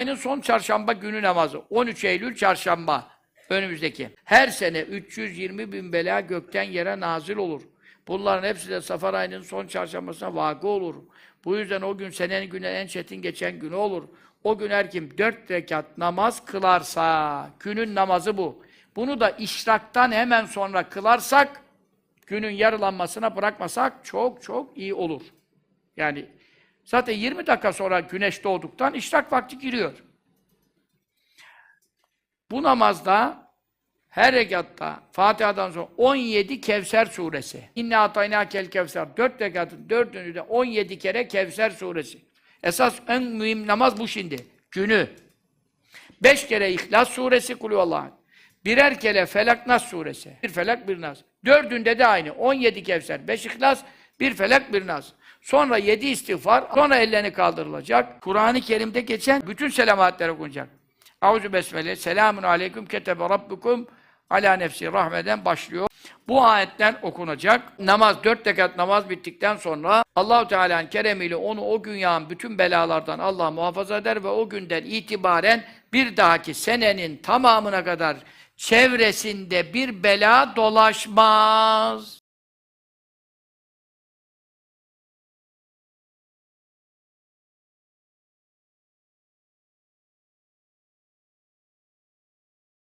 Ayın son çarşamba günü namazı. 13 Eylül çarşamba. Önümüzdeki. Her sene 320 bin bela gökten yere nazil olur. Bunların hepsi de Safar ayının son çarşambasına vakı olur. Bu yüzden o gün senenin güne en çetin geçen günü olur. O gün her kim dört rekat namaz kılarsa, günün namazı bu. Bunu da işraktan hemen sonra kılarsak, günün yarılanmasına bırakmasak çok çok iyi olur. Yani zaten 20 dakika sonra güneş doğduktan işrak vakti giriyor. Bu namazda her rekatta Fatiha'dan sonra 17 Kevser suresi. İnne atayna kel Kevser. 4 rekatın dördünü de 17 kere Kevser suresi. Esas en mühim namaz bu şimdi. Günü. 5 kere İhlas suresi kulüvallah. Birer kere Felak Nas suresi. Bir Felak bir Nas. Dördünde de aynı. 17 Kevser, 5 İhlas, bir Felak bir Nas. Sonra 7 istiğfar, sonra ellerini kaldırılacak. Kur'an-ı Kerim'de geçen bütün selamatler okunacak. Auzu besmele. Selamun aleyküm ketebe rabbukum ala nefsi rahmeden başlıyor. Bu ayetler okunacak. Namaz, dört rekat namaz bittikten sonra Allahu Teala'nın keremiyle onu o gün yağan bütün belalardan Allah muhafaza eder ve o günden itibaren bir dahaki senenin tamamına kadar çevresinde bir bela dolaşmaz.